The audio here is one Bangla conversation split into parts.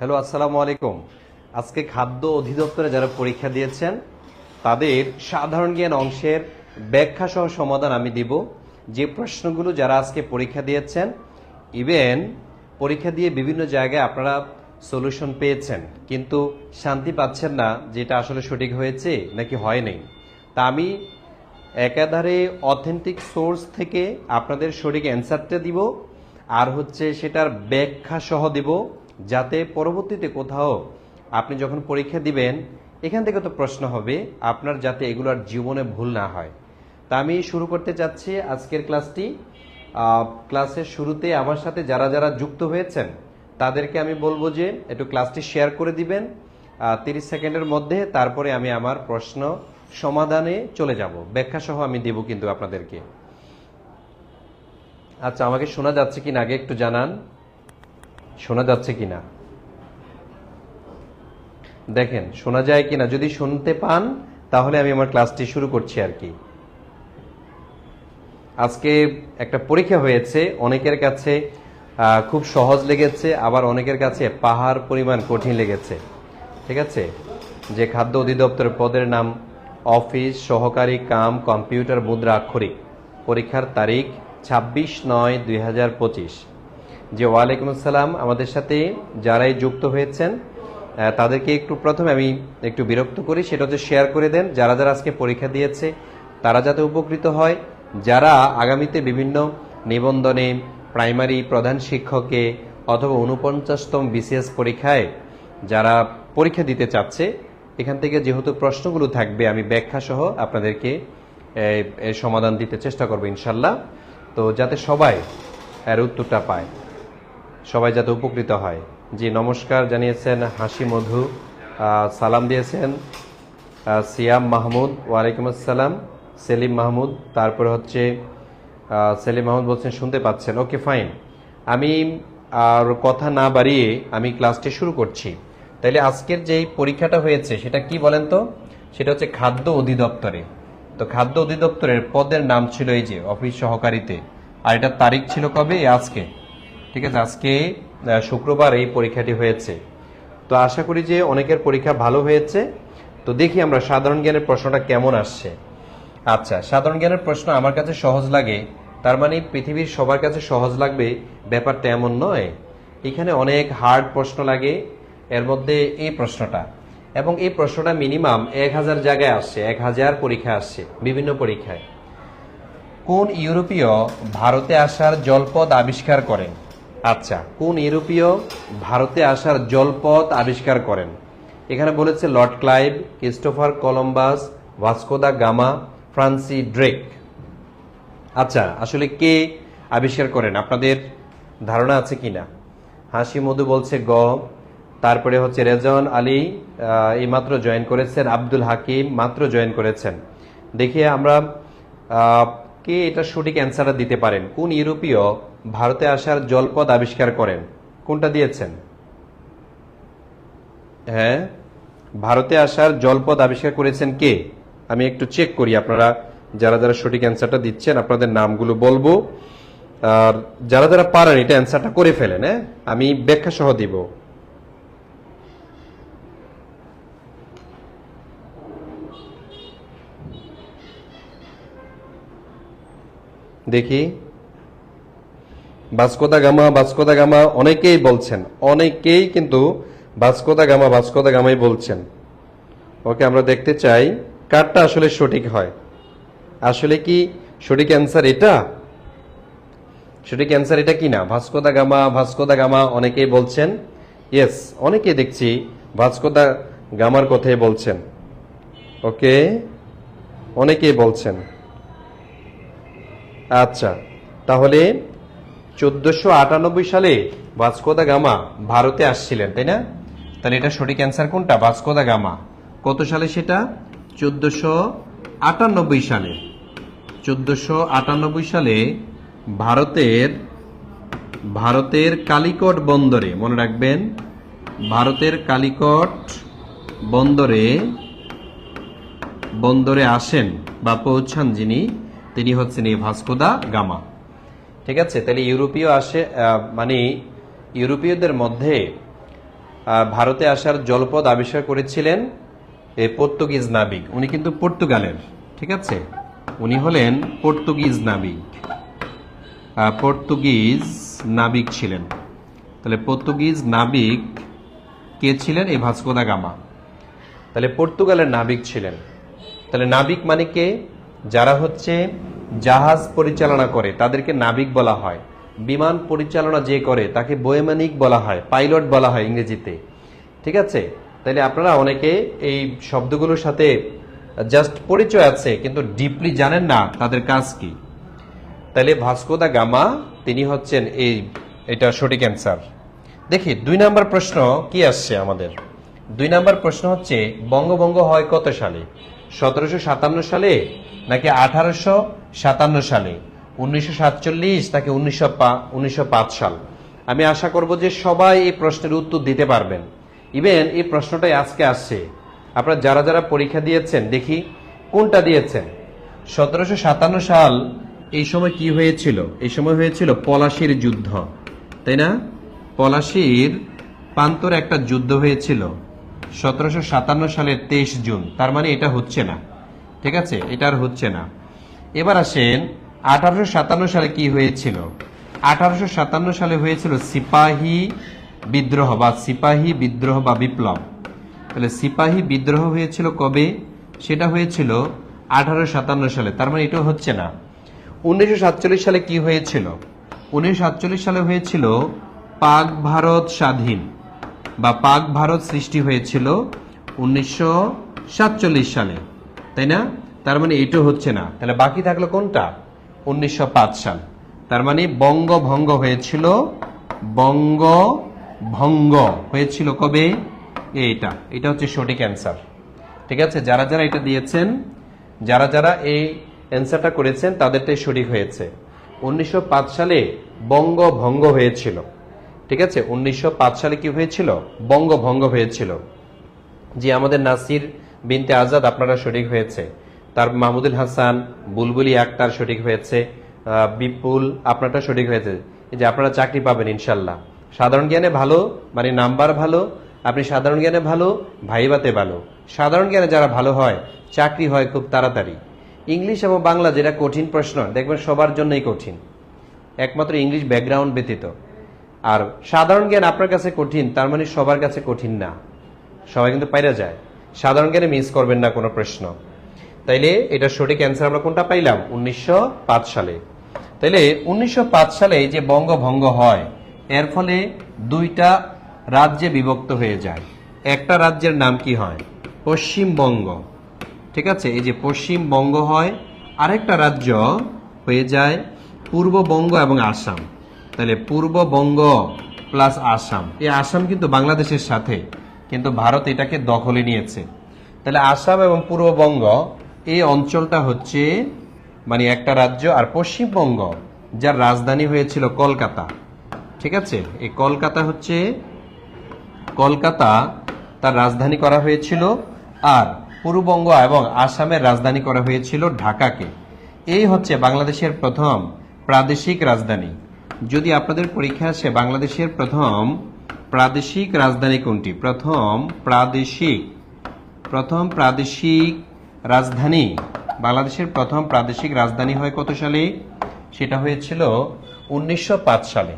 হ্যালো, আসসালামু আলাইকুম। আজকে খাদ্য অধিদপ্তরে যারা পরীক্ষা দিয়েছেন, তাদের সাধারণ জ্ঞান অংশের ব্যাখ্যা সহ সমাধান আমি দিব। যে প্রশ্নগুলো যারা আজকে পরীক্ষা দিয়েছেন, ইভেন পরীক্ষা দিয়ে বিভিন্ন জায়গায় আপনারা সলিউশন পেয়েছেন, কিন্তু শান্তি পাচ্ছেন না যেটা আসলে সঠিক হয়েছে নাকি হয়নি তা আমি একাধারে অথেন্টিক সোর্স থেকে আপনাদের সঠিক অ্যান্সারটা দিব, আর হচ্ছে সেটার ব্যাখ্যা সহ দিব। যাতে পরবর্তীতে কোথাও আপনি যখন পরীক্ষা দিবেন, এখান থেকে তো প্রশ্ন হবে, আপনার যাতে এগুলো আর জীবনে ভুল না হয়। তা আমি শুরু করতে চাচ্ছি আজকের ক্লাসটি। ক্লাসের শুরুতে আমার সাথে যারা যারা যুক্ত হয়েছেন, তাদেরকে আমি বলব যে একটু ক্লাসটি শেয়ার করে দিবেন। তিরিশ সেকেন্ডের মধ্যে তারপরে আমি আমার প্রশ্ন সমাধানে চলে যাব। ব্যাখ্যা সহ আমি দেব কিন্তু আপনাদেরকে। আচ্ছা আমাকে শোনা যাচ্ছে কিনা? আগে একটু জানান। শোনা যাচ্ছে কিনা? দেখেন, শোনা যায় কিনা? যদি শুনতে পান, তাহলে আমি আমার ক্লাসটি শুরু করছি আর কি। আজকে একটা পরীক্ষা হয়েছে, অনেকের কাছে খুব সহজ লেগেছে, আবার অনেকের কাছে পাহাড় পরিমাণ কঠিন লেগেছে। ঠিক আছে? যে খাদ্য অধিদপ্তরের পদের নাম অফিস, সহকারী, কাম, কম্পিউটার, মুদ্রা, আক্ষরিক। পরীক্ষার তারিখ ছাব্বিশ নয় দুই যে ওয়ালাইকুম আসসালাম আমাদের সাথে যারাই যুক্ত হয়েছেন তাদেরকে একটু প্রথমে আমি একটু বিরক্ত করি, সেটা হচ্ছে শেয়ার করে দেন। যারা যারা আজকে পরীক্ষা দিয়েছে, তারা যাতে উপকৃত হয়। যারা আগামীতে বিভিন্ন নিবন্ধনে প্রাইমারি প্রধান শিক্ষকে অথবা উনপঞ্চাশতম বিসিএস পরীক্ষায় যারা পরীক্ষা দিতে চাচ্ছে, এখান থেকে যেহেতু প্রশ্নগুলো থাকবে, আমি ব্যাখ্যা সহ আপনাদেরকে সমাধান দিতে চেষ্টা করব ইনশাল্লাহ। তো যাতে সবাই এর উত্তরটা পায়। সবাই যাতে উপকৃত হয়। জি, নমস্কার জানিয়েছেন হাসি মধু সালাম দিয়েছেন সিয়াম মাহমুদ, ওয়ালাইকুম আসসালাম, সেলিম মাহমুদ, তারপরে হচ্ছে সেলিম মাহমুদ বলছেন, শুনতে পাচ্ছেন? Okay, fine. আমি, আর কথা না বাড়িয়ে আমি ক্লাসটি শুরু করছি। তাইলে আজকের যেই পরীক্ষাটা হয়েছে, সেটা কি বলেন তো? সেটা হচ্ছে খাদ্য অধিদপ্তরে। তো খাদ্য অধিদপ্তরের পদের নাম ছিল এই যে, অফিস সহকারীতে। আর এটার তারিখ ছিল কবে? আজকে। ঠিক আছে? আজকে শুক্রবার এই পরীক্ষাটি হয়েছে। তো আশা করি যে অনেকের পরীক্ষা ভালো হয়েছে। তো দেখি আমরা সাধারণ জ্ঞানের প্রশ্নটা কেমন আসছে। আচ্ছা সাধারণ জ্ঞানের প্রশ্ন আমার কাছে সহজ লাগে, তার মানে পৃথিবীর সবার কাছে সহজ লাগবে ব্যাপারটা এমন নয়। এখানে অনেক হার্ড প্রশ্ন লাগে, এর মধ্যে এই প্রশ্নটা। এবং এই প্রশ্নটা মিনিমাম এক হাজার জায়গায় আসছে, এক হাজার পরীক্ষা আসছে, বিভিন্ন পরীক্ষায়। কোন ইউরোপীয় ভারতে আসার জলপথ আবিষ্কার করেন? আচ্ছা কোন ইউরোপীয় ভারতে আসার জলপথ আবিষ্কার করেন? এখানে বলেছে lord Clive Christopher Columbus Vasco da Gama Francis Drake. আচ্ছা আসলে কে আবিষ্কার করেন? আপনাদের ধারণা আছে কিনা? হাসি মধু বলছে গ তারপরে হচ্ছে রেজন আলী আহ, এই মাত্র জয়েন করেছেন আব্দুল হাকিম মাত্র জয়েন করেছেন। দেখি আমরা কে এটা সঠিক অ্যান্সারটা দিতে পারেন? কোন ইউরোপীয় ভারতে আসার জলপথ আবিষ্কার করেন? কোনটা দিয়েছেন? হ্যাঁ ভারতে আসার জলপথ আবিষ্কার করেছেন কে? আমি একটু চেক করি আপনারা, যারা যারা সঠিক অ্যান্সারটা দিচ্ছেন, আপনাদের নামগুলো বলব। আর যারা যারা পারেন, এটা অ্যান্সারটা করে ফেলেন হ্যাঁ? আমি ব্যাখ্যা সহ দিব। দেখি। ভাস্কোদা গামা ভাস্কোদা গামা অনেকেই বলছেন, অনেকেই কিন্তু ভাস্কোদা গামা ভাস্কোদা গামাই বলছেন। ওকে, আমরা দেখতে চাই, কারটা আসলে সঠিক হয়? আসলে কি সঠিক অ্যান্সার এটা? সঠিক অ্যান্সার এটা কি না? ভাস্কোদা গামা ভাস্কোদা গামা অনেকেই বলছেন ইয়েস অনেকেই দেখছি ভাস্কোদা গামার কথাই বলছেন। ওকে, অনেকেই বলছেন। আচ্ছা তাহলে চোদ্দশো আটানব্বই সালে ভাস্কোদা গামা ভারতে আসছিলেন, তাই না? তাহলে এটা সঠিক অ্যান্সার কোনটা? Vasco da Gama. কত সালে সেটা? চোদ্দশো আটানব্বই সালে। চোদ্দশো আটানব্বই সালে ভারতের ভারতের কালিকট বন্দরে, মনে রাখবেন, ভারতের কালিকট বন্দরে বন্দরে আসেন বা পৌঁছান যিনি তিনি হচ্ছেন এই ভাস্কোদা গামা। ঠিক আছে? তাহলে ইউরোপীয় আসে মানে ইউরোপীয়দের মধ্যে ভারতে আসার জলপথ আবিষ্কার করেছিলেন পর্তুগিজ নাবিক। উনি কিন্তু পর্তুগালের, ঠিক আছে? উনি হলেন পর্তুগিজ নাবিক। পর্তুগিজ নাবিক ছিলেন। তাহলে পর্তুগিজ নাবিক কে ছিলেন? এই ভাস্কো দা গামা। তাহলে পর্তুগালের নাবিক ছিলেন। তাহলে নাবিক মানে কে? যারা হচ্ছে জাহাজ পরিচালনা করে, তাদেরকে নাবিক বলা হয়। বিমান পরিচালনা যে করে, তাকে বৈমানিক বলা হয়, পাইলট বলা হয় ইংরেজিতে। ঠিক আছে? তাহলে আপনারা অনেকে এই শব্দগুলোর সাথে জাস্ট পরিচয় আছে, কিন্তু ডিপলি জানেন না তাদের কাজ কি। তাহলে ভাস্কো দা গামা, তিনি হচ্ছেন এই, এটা সঠিক অ্যান্সার। দেখি, দুই নাম্বার প্রশ্ন কি আসছে আমাদের? দুই নাম্বার প্রশ্ন হচ্ছে, বঙ্গভঙ্গ হয় কত সালে? সতেরোশো সাতান্ন সালে নাকি আঠারোশো সাতান্ন সালে? উনিশশো সাতচল্লিশ নাকি উনিশশো সাল? আমি আশা করব যে সবাই এই প্রশ্নের উত্তর দিতে পারবেন। ইভেন এই প্রশ্নটাই আজকে আসছে। আপনারা যারা যারা পরীক্ষা দিয়েছেন, দেখি কোনটা দিয়েছেন? সতেরোশো সাতান্ন সাল এই সময় কি হয়েছিল? এই সময় হয়েছিল পলাশির যুদ্ধ। তাই না? পলাশির প্রান্তর একটা যুদ্ধ হয়েছিল। সতেরোশো সাতান্ন সালের তেইশ জুন। তার মানে এটা হচ্ছে না। ঠিক আছে? এটা আর হচ্ছে না। এবার আসেন, আঠারোশো সাতান্ন সালে কি হয়েছিল? আঠারোশো সাতান্ন সালে হয়েছিল সিপাহী বিদ্রোহ বা সিপাহী বিদ্রোহ বা বিপ্লব। তাহলে সিপাহী বিদ্রোহ হয়েছিল কবে? সেটা হয়েছিল আঠারো সাতান্ন সালে। তার মানে এটাও হচ্ছে না। উনিশশো সাতচল্লিশ সালে কি হয়েছিল? উনিশশো সাতচল্লিশ সালে হয়েছিল পাক ভারত স্বাধীন। বা পাক ভারত সৃষ্টি হয়েছিল উনিশশো সাতচল্লিশ সালে, তাই না? তার মানে এটাও হচ্ছে না। তাহলে বাকি থাকল কোনটা? উনিশশো পাঁচ সাল। তার মানে বঙ্গভঙ্গ হয়েছিল বঙ্গ ভঙ্গ হয়েছিল কবে? এইটা, এটা হচ্ছে সঠিক অ্যান্সার। ঠিক আছে? যারা যারা এটা দিয়েছেন, যারা যারা এই অ্যান্সারটা করেছেন, তাদেরটাই সঠিক হয়েছে। উনিশশো পাঁচ সালে বঙ্গভঙ্গ হয়েছিল। ঠিক আছে? উনিশশো পাঁচ সালে কি হয়েছিল? বঙ্গভঙ্গ হয়েছিল। যে আমাদের নাসির বিনতে আজাদ আপনারা সঠিক হয়েছে। তার মাহমুদুল হাসান, বুলবুলি আক্তার সঠিক হয়েছে। বিপুল আপনারটা সঠিক হয়েছে। যে আপনারা চাকরি পাবেন ইনশাল্লাহ। সাধারণ জ্ঞানে ভালো মানে নাম্বার ভালো, আপনি সাধারণ জ্ঞানে ভালো, ভাইবাতে ভালো। সাধারণ জ্ঞানে যারা ভালো হয়, চাকরি হয় খুব তাড়াতাড়ি। ইংলিশ এবং বাংলা যেটা কঠিন প্রশ্ন, দেখবেন সবার জন্যই কঠিন। একমাত্র ইংলিশ ব্যাকগ্রাউন্ড ব্যতীত। আর সাধারণ জ্ঞান আপনার কাছে কঠিন, তার মানে সবার কাছে কঠিন না। সবাই কিন্তু পাইরা যায়। সাধারণ জ্ঞানে মিস করবেন না কোনো প্রশ্ন। তাইলে এটা সঠিক অ্যান্সার আমরা কোনটা পাইলাম? উনিশশো পাঁচ সালে। তাইলে উনিশশো পাঁচ সালে যে বঙ্গভঙ্গ হয়, এর ফলে দুইটা রাজ্যে বিভক্ত হয়ে যায়। একটা রাজ্যের নাম কি হয়? পশ্চিমবঙ্গ। ঠিক আছে? এই যে পশ্চিমবঙ্গ হয়, আরেকটা রাজ্য হয়ে যায় পূর্ববঙ্গ এবং আসাম। তাহলে পূর্ববঙ্গ প্লাস আসাম। এই আসাম কিন্তু বাংলাদেশের সাথে, কিন্তু ভারত এটাকে দখলে নিয়েছে। তাহলে আসাম এবং পূর্ববঙ্গ এই অঞ্চলটা হচ্ছে মানে একটা রাজ্য আর পশ্চিমবঙ্গ যার রাজধানী হয়েছিল কলকাতা। ঠিক আছে? এই কলকাতা হচ্ছে, কলকাতা তার রাজধানী করা হয়েছিল আর পূর্ববঙ্গ এবং আসামের রাজধানী করা হয়েছিল ঢাকাকে। এই হচ্ছে বাংলাদেশের প্রথম প্রাদেশিক রাজধানী। যদি আপনাদের পরীক্ষা আসে বাংলাদেশের প্রথম প্রাদেশিক রাজধানী কোনটি? প্রথম প্রাদেশিক প্রথম প্রাদেশিক রাজধানী, বাংলাদেশের প্রথম প্রাদেশিক রাজধানী হয় কত সালে? সেটা হয়েছিল উনিশশো পাঁচ সালে,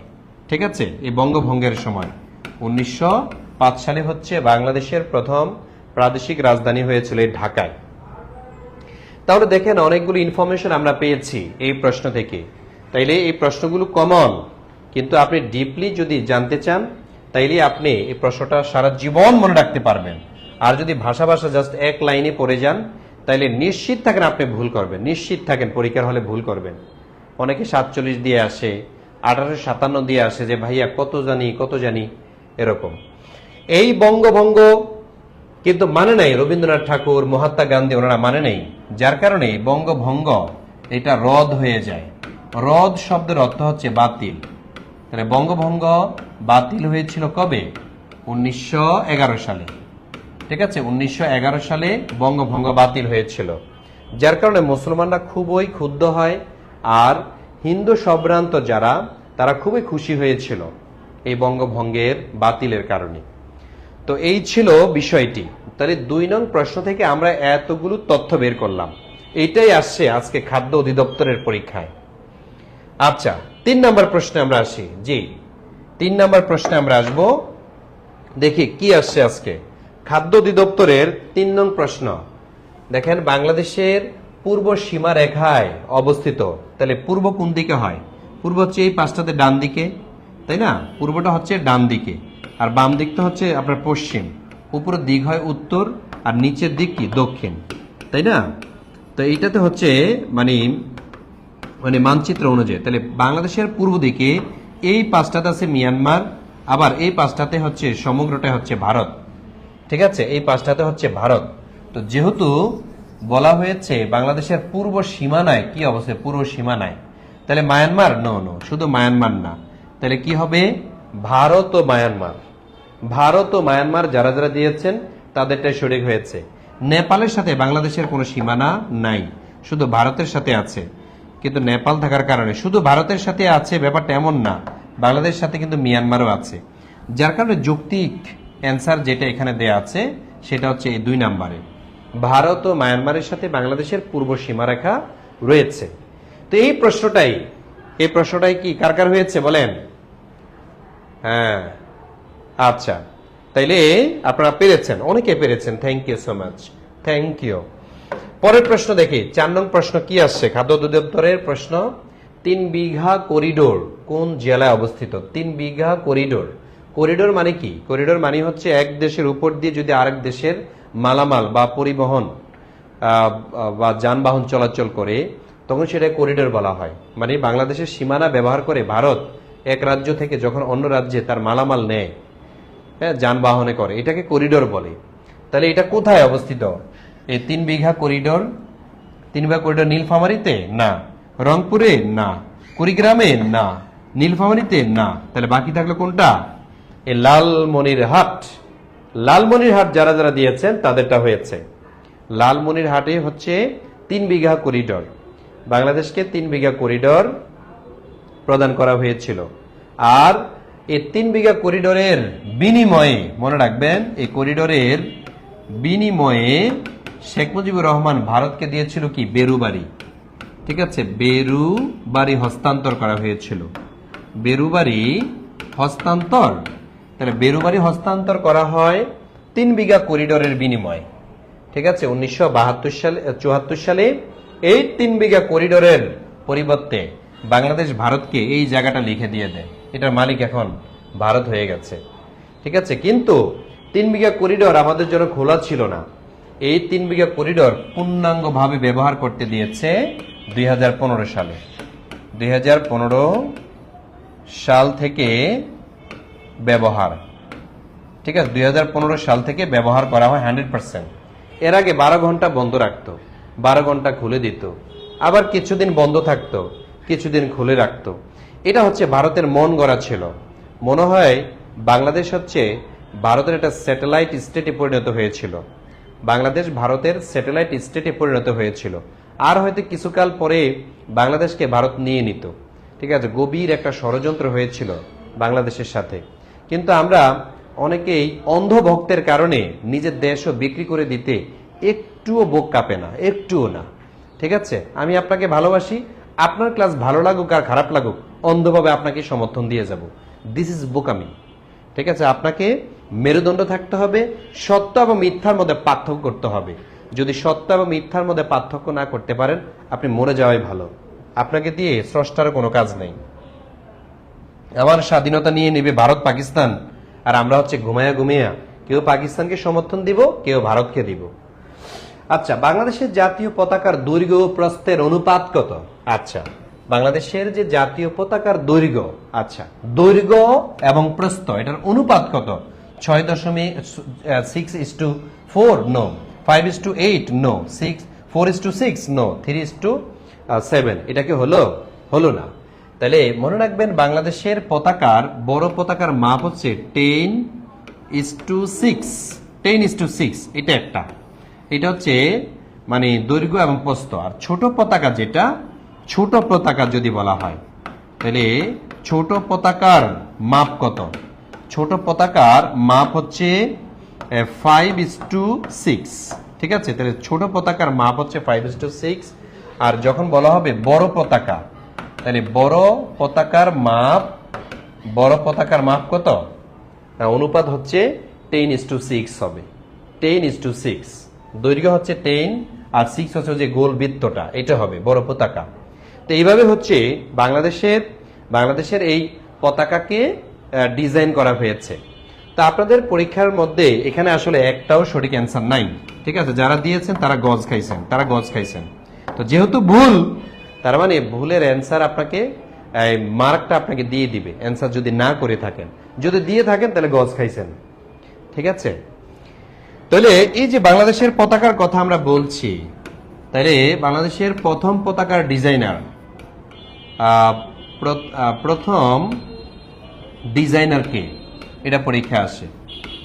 ঠিক আছে? এই বঙ্গভঙ্গের সময়। উনিশশো পাঁচ সালে হচ্ছে বাংলাদেশের প্রথম প্রাদেশিক রাজধানী হয়েছিল ঢাকায়। তাহলে দেখেন অনেকগুলো ইনফরমেশন আমরা পেয়েছি এই প্রশ্ন থেকে। তাইলে এই প্রশ্নগুলো কমন কিন্তু আপনি ডিপলি যদি জানতে চান, তাইলে আপনি এই প্রশ্নটা সারা জীবন মনে রাখতে পারবেন। আর যদি ভাষা ভাষা জাস্ট এক লাইনে পড়ে যান, তাইলে নিশ্চিত থাকেন আপনি ভুল করবেন। নিশ্চিত থাকেন, পরীক্ষার হলে ভুল করবেন। অনেকে সাতচল্লিশ দিয়ে আসে, আঠারোশো সাতান্ন দিয়ে আসে যে, ভাইয়া, কত জানি কত জানি? এরকম। এই বঙ্গভঙ্গ কিন্তু মানে নাই রবীন্দ্রনাথ ঠাকুর, মহাত্মা গান্ধী, ওনারা মানে নেই। যার কারণে বঙ্গভঙ্গ, এটা রদ হয়ে যায়। রদ শব্দের অর্থ হচ্ছে বাতিল। তাহলে বঙ্গভঙ্গ বাতিল হয়েছিল কবে? উনিশশো এগারো সালে। ঠিক আছে? উনিশশো এগারো সালে বঙ্গভঙ্গ বাতিল হয়েছিল। যার কারণে মুসলমানরা খুবই ক্ষুব্ধ হয় আর হিন্দু সম্ভ্রান্ত যারা, তারা খুবই খুশি হয়েছিল এই বঙ্গভঙ্গের বাতিলের কারণে। তো এই ছিল বিষয়টি। তাহলে দুই নং প্রশ্ন থেকে আমরা এতগুলো তথ্য বের করলাম। এইটাই আসছে আজকে খাদ্য অধিদপ্তরের পরীক্ষায়। আচ্ছা তিন নম্বর প্রশ্নে আমরা আসি। জি, তিন নম্বর প্রশ্নে আমরা আসব। দেখি, কি আসছে আজকে? খাদ্য অধিদপ্তরের তিন নং প্রশ্ন। দেখেন, বাংলাদেশের পূর্ব সীমা রেখায় অবস্থিত। তাহলে পূর্ব কোন দিকে হয়? পূর্ব হচ্ছে এই পাঁচটাতে ডান দিকে, তাই না? পূর্বটা হচ্ছে ডান দিকে। আর বাম দিকটা হচ্ছে আপনার পশ্চিম। উপরের দিক হয় উত্তর, আর নিচের দিক কি? দক্ষিণ। তাই না? তো এইটাতে হচ্ছে মানে মানে মানচিত্র অনুযায়ী। তাহলে বাংলাদেশের পূর্ব দিকে এই পাঁচটাতে আছে মিয়ানমার, আবার এই পাঁচটাতে হচ্ছে, সমগ্রটা হচ্ছে ভারত। ঠিক আছে? এই পাঁচটাতে হচ্ছে ভারত। তো যেহেতু বলা হয়েছে বাংলাদেশের পূর্ব সীমানায়, কি অবস্থা? পূর্ব সীমানায়। তাহলে মায়ানমার? নো নো শুধু মায়ানমার না। তাহলে কি হবে? ভারত ও মায়ানমার। ভারত ও মায়ানমার যারা যারা দিয়েছেন, তাদেরটাই শরিক হয়েছে। নেপালের সাথে বাংলাদেশের কোনো সীমানা নাই। শুধু ভারতের সাথে আছে। কিন্তু নেপাল থাকার কারণে। শুধু ভারতের সাথে আছে, ব্যাপারটা এমন না। বাংলাদেশের সাথে কিন্তু মিয়ানমারও আছে। যার কারণে যৌক্তিক অ্যান্সার যেটা এখানে দেয়া আছে, সেটা হচ্ছে এই দুই নাম্বারে। ভারত ও মায়ানমারের সাথে বাংলাদেশের পূর্ব সীমারেখা রয়েছে। তো এই প্রশ্নটাই এই প্রশ্নটাই কি কার কার হয়েছে বলেন? হ্যাঁ আচ্ছা। তাইলে আপনারা পেরেছেন, অনেকে পেরেছেন। Thank you so much thank you পরের প্রশ্ন দেখি। চার নং প্রশ্ন কি আসছে? খাদ্য অধিদপ্তরের প্রশ্ন, তিন বিঘা করিডোর কোন জেলায় অবস্থিত? তিন বিঘা করিডোর। করিডোর মানে কি? করিডোর মানে হচ্ছে এক দেশের উপর দিয়ে যদি আরেক দেশের মালামাল বা পরিবহন বা যানবাহন চলাচল করে, তখন সেটা করিডোর বলা হয়। মানে বাংলাদেশের সীমানা ব্যবহার করে ভারত এক রাজ্য থেকে যখন অন্য রাজ্যে তার মালামাল নেয় হ্যাঁ যানবাহনে করে, এটাকে করিডোর বলে। তাহলে এটা কোথায় অবস্থিত? এই তিন বিঘা করিডোর, তিন বিঘা করিডোর নীলফামারিতে না। রংপুরে না। কুড়িগ্রামে না। নীলফামারিতে না। তাহলে বাকি থাকল কোনটা? হাট। লালমনির হাট যারা যারা দিয়েছেন, তাদেরটা হয়েছে। লালমনির হাটে হচ্ছে তিন বিঘা করিডোর। বাংলাদেশকে তিন বিঘা করিডোর প্রদান করা হয়েছিল। আর এই তিন বিঘা করিডোরের বিনিময়ে, মনে রাখবেন, এই করিডোরের বিনিময়ে শেখ মুজিবুর রহমান ভারতকে দিয়েছিল কি? বেরুবাড়ি। ঠিক আছে? বেরুবাড়ি হস্তান্তর করা হয়েছিল। বেরুবাড়ি হস্তান্তর। তাহলে বেরুবাড়ি হস্তান্তর করা হয় তিন বিঘা করিডোরের বিনিময়ে। ঠিক আছে? উনিশশো বাহাত্তর সালে, চুয়াত্তর সালে এই তিন বিঘা করিডোরের পরিবর্তে বাংলাদেশ ভারতকে এই জায়গাটা লিখে দিয়ে দেয়। এটার মালিক এখন ভারত হয়ে গেছে। ঠিক আছে? কিন্তু তিন বিঘা করিডোর আমাদের জন্য খোলা ছিল না। এই তিন বিঘা করিডোর পূর্ণাঙ্গভাবে ব্যবহার করতে দিয়েছে দুই হাজার পনেরো সালে। দুই হাজার পনেরো সাল থেকে ব্যবহার। ঠিক আছে, দুই হাজার পনেরো সাল থেকে ব্যবহার করা হয় হান্ড্রেড পার্সেন্ট। এর আগে বারো ঘণ্টা বন্ধ রাখতো, বারো ঘণ্টা খুলে দিত, আবার কিছুদিন বন্ধ থাকতো, কিছুদিন খুলে রাখতো। এটা হচ্ছে ভারতের মন গড়া ছিল। মনে হয় বাংলাদেশ হচ্ছে ভারতের একটা স্যাটেলাইট স্টেটে পরিণত হয়েছিল। বাংলাদেশ ভারতের স্যাটেলাইট স্টেটে পরিণত হয়েছিল। আর হয়তো কিছুকাল পরে বাংলাদেশকে ভারত নিয়ে নিত। ঠিক আছে, গভীর একটা ষড়যন্ত্র হয়েছিল বাংলাদেশের সাথে। কিন্তু আমরা অনেকেই অন্ধ ভক্তের কারণে নিজের দেশও বিক্রি করে দিতে একটুও বুক কাঁপে না, একটুও না। ঠিক আছে, আমি আপনাকে ভালোবাসি, আপনার ক্লাস ভালো লাগুক আর খারাপ লাগুক, অন্ধভাবে আপনাকে সমর্থন দিয়ে যাব। দিস ইজ বোকামি। ঠিক আছে, আপনাকে মেরুদণ্ড থাকতে হবে, সত্য এবং মিথ্যার মধ্যে পার্থক্য করতে হবে। যদি সত্য এবং মিথ্যার মধ্যে পার্থক্য না করতে পারেন, আপনি মরে যাওয়াই ভালো। আপনাকে দিয়ে স্রষ্টার কোনো কাজ নেই। আমার স্বাধীনতা নিয়ে নেবে ভারত পাকিস্তান। আর আমরা হচ্ছে ঘুমায়া ঘুমিয়া কেউ পাকিস্তানকে সমর্থন দিব, কেউ ভারতকে দিব। আচ্ছা বাংলাদেশের জাতীয় পতাকার দৈর্ঘ্য প্রস্থের অনুপাত কত? আচ্ছা বাংলাদেশের যে জাতীয় পতাকার দৈর্ঘ্য আচ্ছা দৈর্ঘ্য এবং প্রস্থ, এটার অনুপাত কত? ছয় দশমিক six is two four no five is two eight no six four is two six no three is two seven এটা কি হলো? হলো না। তাহলে মনে রাখবেন বাংলাদেশের পতাকার, বড় পতাকার মাপ হচ্ছে ten is two six ten is two six এটা একটা। এটা হচ্ছে মানে দৈর্ঘ্য এবং প্রস্থ। আর ছোট পতাকা যেটা, ছোট পতাকা যদি বলা হয়, তাহলে ছোট পতাকার মাপ কত? ছোট পতাকার মাপ হচ্ছে ফাইভ ইস টু সিক্স ঠিক আছে? তাহলে ছোট পতাকার মাপ হচ্ছে ফাইভ ইস টু সিক্স আর যখন বলা হবে বড় পতাকা, তাহলে বড় পতাকার মাপ, বড় পতাকার মাপ কত? অনুপাত হচ্ছে টেন ইস টু সিক্স হবে। টেন ইস টু সিক্স দৈর্ঘ্য হচ্ছে টেন আর সিক্স হচ্ছে যে গোল বৃত্তটা, এটা হবে বড় পতাকা। তো এইভাবে হচ্ছে বাংলাদেশের বাংলাদেশের এই পতাকাকে ডিজাইন করা হয়েছে। তা আপনাদের পরীক্ষার মধ্যে এখানে আসলে একটাও সঠিক অ্যান্সার নাই। ঠিক আছে? যারা দিয়েছেন, তারা গজ খাইছেন, তারা গজ খাইছেন। তো যেহেতু ভুল, তার মানে ভুলের অ্যান্সার আপনাকে মার্কটা আপনাকে দিয়ে দিবে। অ্যান্সার যদি না করে থাকেন। যদি দিয়ে থাকেন, তাহলে গজ খাইছেন। ঠিক আছে? তাহলে এই যে বাংলাদেশের পতাকার কথা আমরা বলছি, তাহলে বাংলাদেশের প্রথম পতাকার ডিজাইনার প্রথম ডিজাইনার কে এটা পরীক্ষা আসে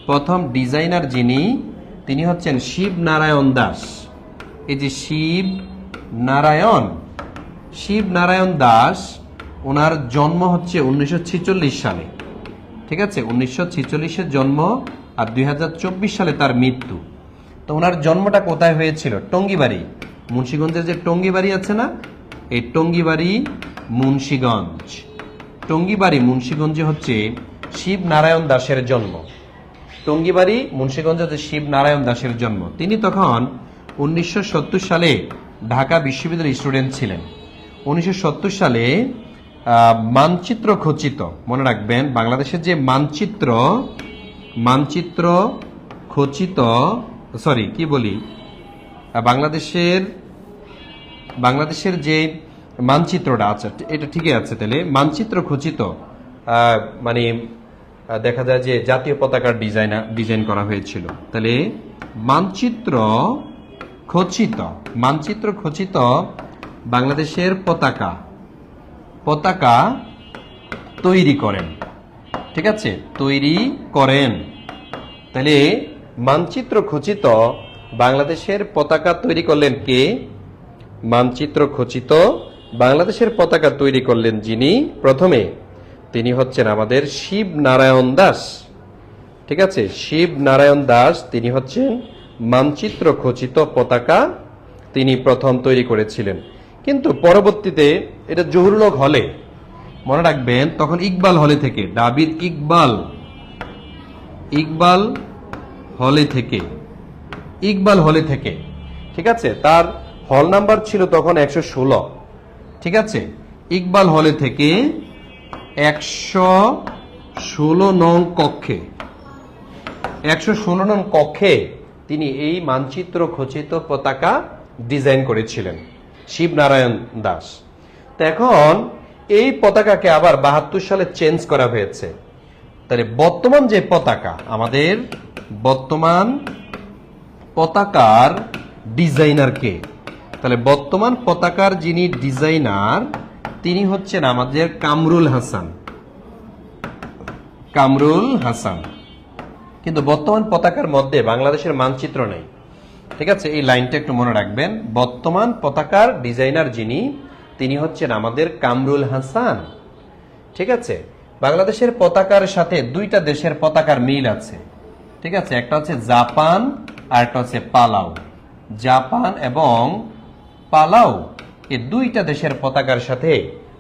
প্রথম ডিজাইনার যিনি, তিনি হচ্ছেন শিব নারায়ণ দাস। এই যে শিব নারায়ণ শিব নারায়ণ দাস, ওনার জন্ম হচ্ছে উনিশশো ছেচল্লিশ সালে। ঠিক আছে? উনিশশো ছেচল্লিশের জন্ম আর দুই হাজার চব্বিশ সালে তার মৃত্যু। তো ওনার জন্মটা কোথায় হয়েছিল? টঙ্গিবাড়ি। মুন্সীগঞ্জের যে টঙ্গিবাড়ি আছে না, এই টঙ্গিবাড়ি, মুন্সিগঞ্জ। টঙ্গিবাড়ি, মুন্সিগঞ্জে হচ্ছে শিব নারায়ণ দাসের জন্ম। টঙ্গিবাড়ি, মুন্সিগঞ্জে হচ্ছে শিব নারায়ণ দাসের জন্ম। তিনি তখন উনিশশো সত্তর সালে ঢাকা বিশ্ববিদ্যালয়ের স্টুডেন্ট ছিলেন। উনিশশো সত্তর সালে মানচিত্র খচিত, মনে রাখবেন, বাংলাদেশের যে মানচিত্র মানচিত্র খচিত সরি কি বলি? বাংলাদেশের বাংলাদেশের যে মানচিত্রটা আছে এটা ঠিকই আছে তাহলে। মানচিত্র খচিত মানে দেখা যায় যে জাতীয় পতাকার ডিজাইন ডিজাইন করা হয়েছিল। তাহলে, মানচিত্র খচিত মানচিত্র খচিত বাংলাদেশের পতাকা পতাকা তৈরি করেন। ঠিক আছে? তৈরি করেন। তাহলে, মানচিত্র খচিত বাংলাদেশের পতাকা তৈরি করলেন কে? মানচিত্র খচিত বাংলাদেশের পতাকা তৈরি করলেন যিনি, প্রথমে তিনি হচ্ছেন আমাদের শিব নারায়ণ দাস। ঠিক আছে? শিব নারায়ণ দাস, তিনি হচ্ছেন মানচিত্র খচিত পতাকা তিনি প্রথম তৈরি করেছিলেন। কিন্তু পরবর্তীতে এটা জহুরুল হলে, মনে রাখবেন, তখন ইকবাল হলে থেকে ডাবির ইকবাল ইকবাল হলে থেকে, ইকবাল হলে থেকে, ঠিক আছে? তার হল নাম্বার ছিল তখন একশো ষোলো। ঠিক আছে? ইকবাল হলে থেকে একশো ষোলো নং কক্ষে। একশো ষোলো নং কক্ষে তিনি এই মানচিত্র খচিত পতাকা ডিজাইন করেছিলেন, শিবনারায়ণ দাস। এখন এই পতাকাকে আবার বাহাত্তর সালে চেঞ্জ করা হয়েছে। তাহলে বর্তমান যে পতাকা, আমাদের বর্তমান পতাকার ডিজাইনার কে? তাহলে বর্তমান পতাকার যিনি ডিজাইনার, তিনি হচ্ছেন আমাদের কামরুল হাসান। কামরুল হাসান। কিন্তু বর্তমান পতাকার মধ্যে বাংলাদেশের মানচিত্র নেই। ঠিক আছে, এই লাইনটা একটু মনে রাখবেন। বর্তমান পতাকার ডিজাইনার যিনি, তিনি হচ্ছেন আমাদের কামরুল হাসান। ঠিক আছে, বাংলাদেশের পতাকার সাথে দুইটা দেশের পতাকার মিল আছে। ঠিক আছে, একটা হচ্ছে জাপান আর একটা হচ্ছে পালাও। জাপান এবং পালাও এই দুইটা দেশের পতাকার সাথে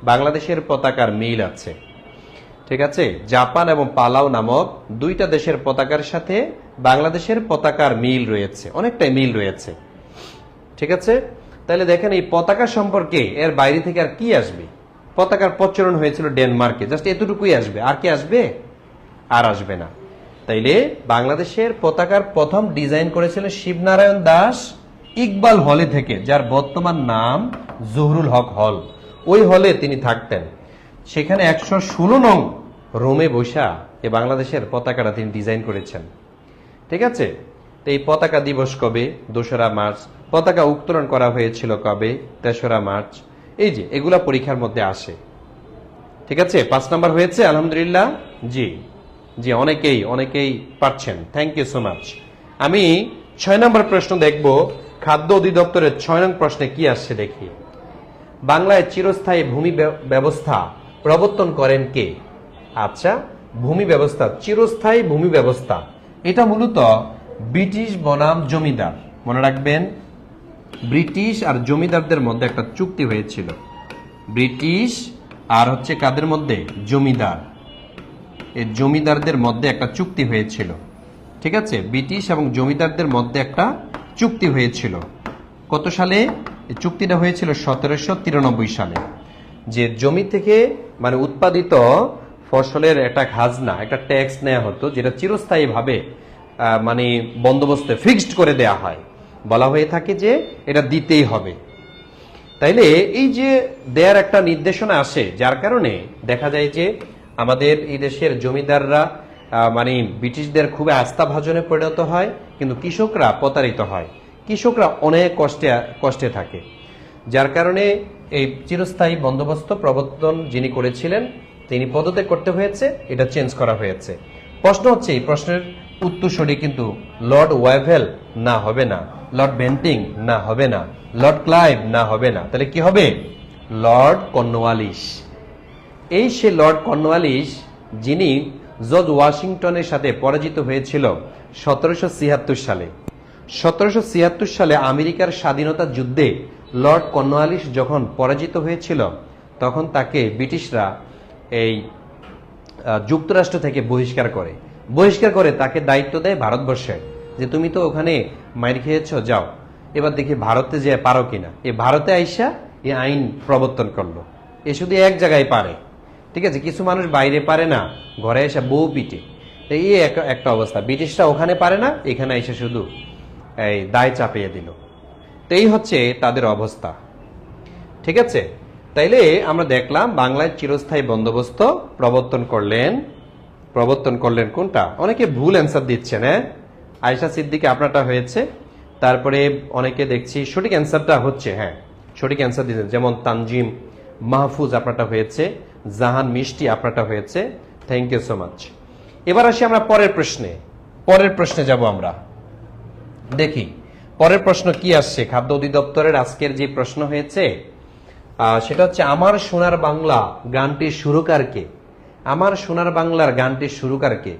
বাংলাদেশের পতাকার মিল আছে। ঠিক আছে? জাপান এবং পালাও নামক দুইটা দেশের পতাকার সাথে বাংলাদেশের পতাকার মিল রয়েছে। অনেকটাই মিল রয়েছে। ঠিক আছে? তাহলে দেখেন এই পতাকা সম্পর্কে এর বাইরে থেকে আর কি আসবে? পতাকার প্রচলন হয়েছিল ডেনমার্কে। জাস্ট এতটুকুই আসবে। আর কি আসবে? আর আসবে না। তাইলে বাংলাদেশের পতাকার প্রথম ডিজাইন করেছিলেন শিবনারায়ণ দাস ইকবাল হলে থেকে, যার বর্তমান নাম জহুরুল হক হল, ওই হলে তিনি থাকতেন। সেখানে একশো ষোলো নং রোমে বৈশা এ বাংলাদেশের পতাকাটা তিনি ডিজাইন করেছেন। ঠিক আছে? তো এই পতাকা দিবস কবে? দোসরা মার্চ। পতাকা উত্তোলন করা হয়েছিল কবে? তেসরা মার্চ। এই যে, এগুলা পরীক্ষার মধ্যে আসে। ঠিক আছে? পাঁচ নাম্বার হয়েছে, আলহামদুলিল্লাহ? জি। জি, অনেকেই অনেকেই পারছেন। থ্যাংক ইউ সো মাচ আমি ছয় নম্বর প্রশ্ন দেখব। খাদ্য অধিদপ্তরের ছয় নং প্রশ্নে কি আসছে দেখি। বাংলায় চিরস্থায়ী ভূমি ব্যবস্থা প্রবর্তন করেন কে? আচ্ছা ভূমি ব্যবস্থা, চিরস্থায়ী ভূমি ব্যবস্থা। এটা মূলত ব্রিটিশ বনাম জমিদার। মনে রাখবেন, ব্রিটিশ আর জমিদারদের মধ্যে একটা চুক্তি হয়েছিল। ব্রিটিশ আর হচ্ছে কাদের মধ্যে? জমিদার। এই জমিদারদের মধ্যে একটা চুক্তি হয়েছিল। ঠিক আছে? ব্রিটিশ এবং জমিদারদের মধ্যে একটা চুক্তি হয়েছিল। কত সালে? চুক্তিটা হয়েছিল সতেরোশো তিরানব্বই সালে। যে জমি থেকে মানে উৎপাদিত ফসলের একটা খাজনা, একটা ট্যাক্স নেওয়া হতো, যেটা চিরস্থায়ীভাবে মানে বন্দোবস্তে ফিক্সড করে দেয়া হয়। বলা হয়ে থাকে যে এটা দিতেই হবে। তাইলে এই যে দেয়ার একটা নির্দেশনা আসে, যার কারণে দেখা যায় যে আমাদের এই দেশের জমিদাররা মানে ব্রিটিশদের খুবই আস্থাভাজনে পরিণত হয়, কিন্তু কৃষকরা প্রতারিত হয়। কৃষকরা অনেক কষ্টে কষ্টে থাকে। যার কারণে এই চিরস্থায়ী বন্দোবস্ত প্রবর্তন যিনি করেছিলেন, তিনি পদত্যাগ করতে হয়েছে, এটা চেঞ্জ করা হয়েছে। প্রশ্ন হচ্ছে, এই প্রশ্নের উত্তরসূরি কিন্তু লর্ড ওয়াভেল না হবে না, লর্ড বেন্টিং না হবে না, লর্ড ক্লাইভ না হবে না। তাহলে কি হবে? লর্ড কর্নওয়ালিস এই সে লর্ড কর্নওয়ালিস যিনি জর্জ ওয়াশিংটনের সাথে পরাজিত হয়েছিল সতেরোশো ছিয়াত্তর সালে। সতেরোশো ছিয়াত্তর সালে আমেরিকার স্বাধীনতা যুদ্ধে লর্ড কর্নওয়ালিস যখন পরাজিত হয়েছিল, তখন তাকে ব্রিটিশরা এই যুক্তরাষ্ট্র থেকে বহিষ্কার করে। বহিষ্কার করে তাকে দায়িত্ব দেয় ভারতবর্ষে যে, তুমি তো ওখানে মাইর খেয়েছ, যাও। এবার দেখি ভারতে যে পারো কিনা। এ ভারতে আইসা এ আইন প্রবর্তন করল। এ শুধু এক জায়গায় পারে। ঠিক আছে, কিছু মানুষ বাইরে পারে না, ঘরে এসে বউ পিটে। এই এক- একটা অবস্থা। ব্রিটিশরা ওখানে পারে না, এখানে এসে শুধু এই দায় চাপিয়ে দিল। তো এই হচ্ছে তাদের অবস্থা। ঠিক আছে? তাইলে আমরা দেখলাম বাংলায় চিরস্থায়ী বন্দোবস্ত প্রবর্তন করলেন প্রবর্তন করলেন কোনটা? অনেকে ভুল অ্যান্সার দিচ্ছেন হ্যাঁ? আয়সা সিদ্দিকে আপনারটা হয়েছে। তারপরে অনেকে দেখছি সঠিক অ্যান্সারটা হচ্ছে হ্যাঁ সঠিক অ্যান্সার দিচ্ছেন যেমন তানজিম মাহফুজ আপনারটা হয়েছে। জাহান মিষ্টি আপনারটা হয়েছে। থ্যাংক ইউ সো মাচ এবার আসি আমরা পরের প্রশ্নে। পরের প্রশ্নে যাব আমরা। দেখি, পরের প্রশ্ন কি আসছে? খাদ্য অধিদপ্তরের আজকের যে প্রশ্ন হয়েছে সেটা হচ্ছে, আমার সোনার বাংলা গানটির সুরকার কে? আমার সোনার বাংলার গানটির সুরকার কে?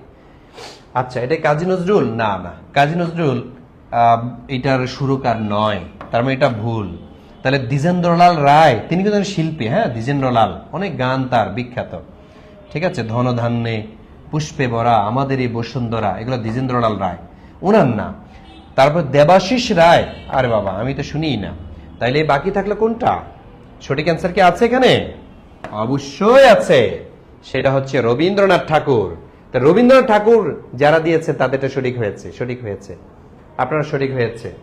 আচ্ছা এটা কাজী নজরুল? না না। কাজী নজরুল এটার সুরকার নয়। তার মানে এটা ভুল। তাহলে দ্বিজেন্দ্রলাল রায়, তিনি কিন্তু শিল্পী হ্যাঁ? দ্বিজেন্দ্রলাল, অনেক গান তার, বিখ্যাত। ঠিক আছে? ধনধান্যে, পুষ্পে বরা, আমাদের এই বসুন্ধরা, এগুলো দ্বিজেন্দ্রলাল রায়। ওনার না। তারপর দেবাশিস রায়, আরে বাবা, আমি তো শুনিই না। তাইলে বাকি থাকলে কোনটা? সঠিক অ্যান্সার কি আছে এখানে? অবশ্যই আছে। সেটা হচ্ছে রবীন্দ্রনাথ ঠাকুর। তা রবীন্দ্রনাথ ঠাকুর যারা দিয়েছে, তাদেরটা সঠিক হয়েছে সঠিক হয়েছে। আপনারা সঠিক হয়েছে।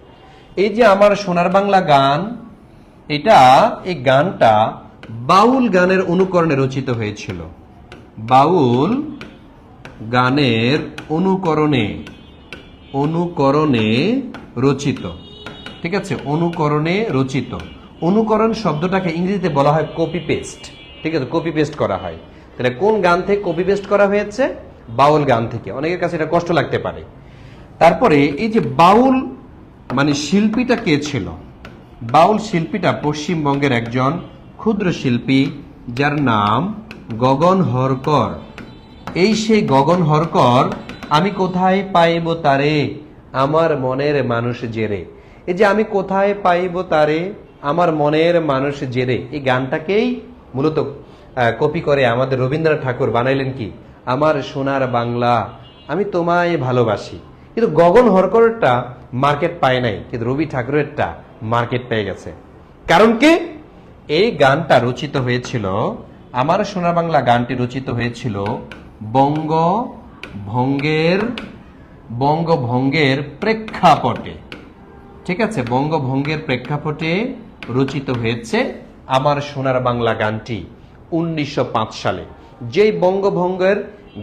এই যে আমার সোনার বাংলা গান এটা এই গানটা বাউল গানের অনুকরণে রচিত হয়েছিল। বাউল গানের অনুকরণে অনুকরণে রচিত। ঠিক আছে? অনুকরণে রচিত। অনুকরণ শব্দটাকে ইংরেজিতে বলা হয় কপি পেস্ট ঠিক আছে? কপি পেস্ট করা হয়। তাহলে কোন গান থেকে কপি পেস্ট করা হয়েছে? বাউল গান থেকে। অনেকের কাছে এটা কষ্ট লাগতে পারে। তারপরে এই যে বাউল মানে শিল্পীটা কে ছিল? বাউল শিল্পীটা পশ্চিমবঙ্গের একজন ক্ষুদ্র শিল্পী, যার নাম গগন হরকর। এই সেই গগন হরকর, আমি কোথায় পাইব তারে? আমার মনের মানুষ জেরে। এই যে আমি কোথায় পাইব তারে? আমার মনের মানুষ জেরে। এই গানটাকেই মূলত কপি করে আমাদের রবীন্দ্রনাথ ঠাকুর বানাইলেন কি? আমার সোনার বাংলা, আমি তোমায় ভালোবাসি। কিন্তু গগন হরকরটা মার্কেট পায় নাই। কিন্তু রবি ঠাকুরেরটা মার্কেট পেয়ে গেছে। কারণ কি? এই গানটা রচিত হয়েছিল, আমার সোনার বাংলা গানটি রচিত হয়েছিল বঙ্গ ভঙ্গের বঙ্গভঙ্গের প্রেক্ষাপটে। ঠিক আছে, বঙ্গভঙ্গের প্রেক্ষাপটে রচিত হয়েছে আমার সোনার বাংলা গানটি উনিশশো পাঁচ সালে। যেই বঙ্গভঙ্গের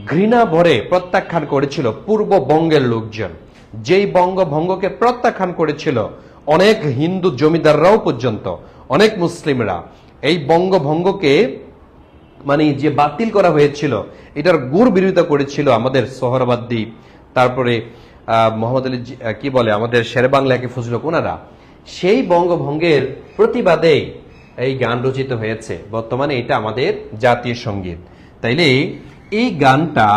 ঘৃণা ভরে প্রত্যাখ্যান করেছিল পূর্ববঙ্গের লোকজন, যেই বঙ্গভঙ্গকে প্রত্যাখ্যান করেছিল অনেক হিন্দু জমিদাররাও পর্যন্ত, অনেক মুসলিমরা এই বঙ্গভঙ্গকে মানে যে বাতিল করা হয়েছিল, এটার গুড় বিরোধিতা করেছিল আমাদের সোহরাবাদ্দি তারপরে মোহাম্মদ আলী কি বলে, আমাদের শের বাংলাকে ফজল ওনারা। সেই বঙ্গভঙ্গের প্রতিবাদে এই গান রচিত হয়েছে। বর্তমানে এটা আমাদের জাতীয় সংগীত। তাইলে এই গানটা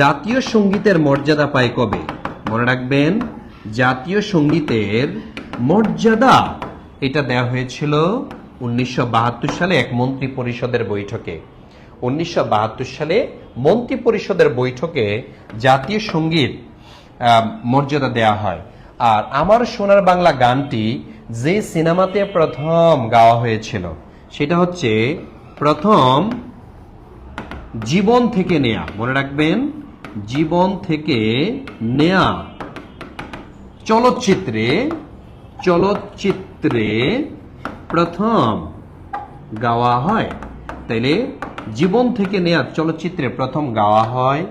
জাতীয় সঙ্গীতের মর্যাদা পায় কবে? মনে রাখবেন জাতীয় সঙ্গীতের মর্যাদা। এটা দেওয়া হয়েছিল উনিশশো বাহাত্তর সালে এক মন্ত্রী পরিষদের বৈঠকে। উনিশশো বাহাত্তর সালে মন্ত্রী পরিষদের বৈঠকে জাতীয় সংগীত মর্যাদা দেওয়া হয়। আর আমার সোনার বাংলা গানটি যে সিনেমাতে প্রথম গাওয়া হয়েছিল, সেটা হচ্ছে প্রথম জীবন থেকে নেয়া। মনে রাখবেন, জীবন থেকে নেয়া। চলচ্চিত্রে চলচ্চিত্রে প্রথম গাওয়া হয়। তাইলে জীবন থেকে নেয়া চলচ্চিত্রে প্রথম গাওয়া হয়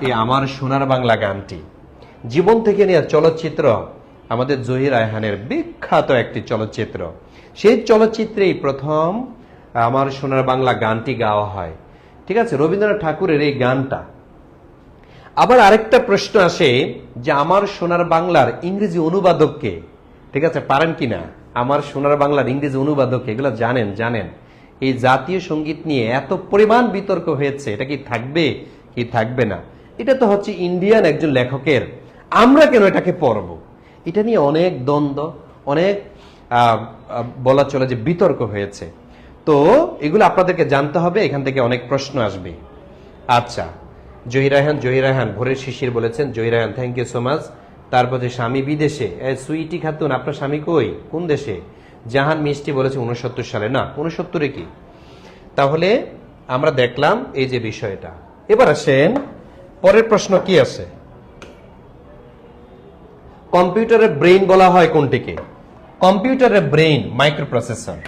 এই আমার সোনার বাংলা গানটি। জীবন থেকে নেয়া চলচ্চিত্র আমাদের জহির রায়হানের বিখ্যাত একটি চলচ্চিত্র। সেই চলচ্চিত্রেই প্রথম আমার সোনার বাংলা গানটি গাওয়া হয়। ঠিক আছে? রবীন্দ্রনাথ ঠাকুরের এই গানটা। আবার আরেকটা প্রশ্ন আসে যে আমার সোনার বাংলার ইংরেজি অনুবাদককে ঠিক আছে, পারেন কিনা আমার সোনার বাংলার ইংরেজি অনুবাদককে এগুলো জানেন জানেন। এই জাতীয় সংগীত নিয়ে এত পরিমাণ বিতর্ক হয়েছে, এটা কি থাকবে? কি থাকবে না? এটা তো হচ্ছে ইন্ডিয়ান একজন লেখকের, আমরা কেন এটাকে পড়ব? এটা নিয়ে অনেক দ্বন্দ্ব, অনেক বলা চলে যে বিতর্ক হয়েছে। তো এগুলো আপনাদেরকে জানতে হবে, এখান থেকে অনেক প্রশ্ন আসবে। আচ্ছা। জহির রায়হান জহির রায়হান ভোরের শিশির বলেছেন Zahir Raihan thank you so much তারপর যে স্বামী বিদেশে সুইটি খাতুন, আপনার স্বামী কই? কোন দেশে? জাহান মিষ্টি বলেছে উনসত্তর সালে। না উনসত্তরে কি? তাহলে আমরা দেখলাম এই যে বিষয়টা। এবার আসেন, পরের প্রশ্ন কি আছে? কম্পিউটারের ব্রেইন বলা হয় কোনটিকে? কম্পিউটারের ব্রেইন, মাইক্রোপ্রসেসর।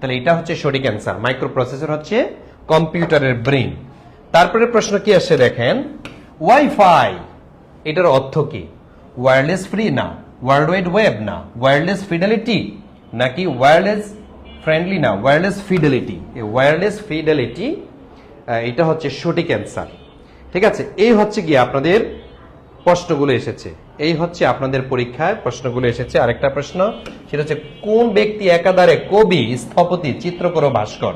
তাহলে এটা হচ্ছে সঠিক অ্যান্সার। মাইক্রোপ্রসেসর হচ্ছে কম্পিউটারের ব্রেইন। তারপরে প্রশ্ন কি আসছে দেখেন? ওয়াইফাই এটার অর্থ কি? ওয়্যারলেস ফ্রি না। ওয়ার্ল্ড ওয়াইড ওয়েব না। ওয়্যারলেস ফিডেলিটি নাকি ওয়্যারলেস ফ্রেন্ডলি না? ওয়্যারলেস ফিডেলিটি এই ওয়্যারলেস ফিডেলিটি এটা হচ্ছে সঠিক অ্যান্সার ঠিক আছে? এই হচ্ছে কি আপনাদের প্রশ্নগুলো এসেছে। এই হচ্ছে আপনাদের পরীক্ষায় প্রশ্নগুলো এসেছে। আরেকটা প্রশ্ন, সেটা হচ্ছে, কোন ব্যক্তি একাধারে কবি, স্থপতি, চিত্রকর, ভাস্কর?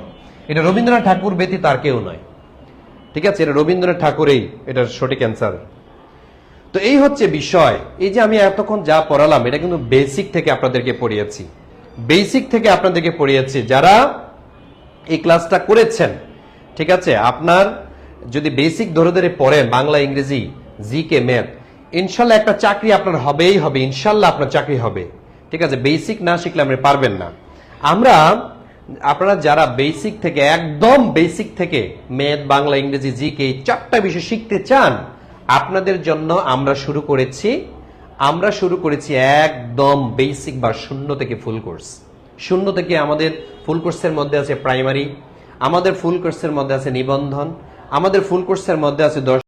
এটা রবীন্দ্রনাথ ঠাকুর ব্যতীত আর কেউ নয়। ঠিক আছে, এটা রবীন্দ্রনাথ ঠাকুরেই, এটার সঠিক অ্যান্সার তো এই হচ্ছে বিষয়। এই যে আমি এতক্ষণ যা পড়ালাম, এটা কিন্তু বেসিক থেকে আপনাদেরকে পড়িয়েছি। বেসিক থেকে আপনাদেরকে পড়িয়েছি, যারা এই ক্লাসটা করেছেন, ঠিক আছে, আপনার যদি বেসিক ধরে ধরে পড়েন, বাংলা, ইংরেজি জি কে ম্যাথ ইনশাল্লাহ একটা চাকরি আপনার হবেই হবে, ইনশাল্লাহ আপনার চাকরি হবে। ঠিক আছে বেসিক না শিখলে আপনি পারবেন না। আমরা আপনারা যারা বেসিক থেকে, একদম বেসিক থেকে ম্যাথ বাংলা, ইংরেজি জি কে চারটা বিষয় শিখতে চান, আপনাদের জন্য আমরা শুরু করেছি, আমরা শুরু করেছি একদম বেসিক বা শূন্য থেকে ফুল কোর্স শূন্য থেকে আমাদের ফুল কোর্সের মধ্যে আছে প্রাইমারি আমাদের ফুল কোর্সের মধ্যে আছে নিবন্ধন, আমাদের ফুল কোর্সের মধ্যে আছে দশ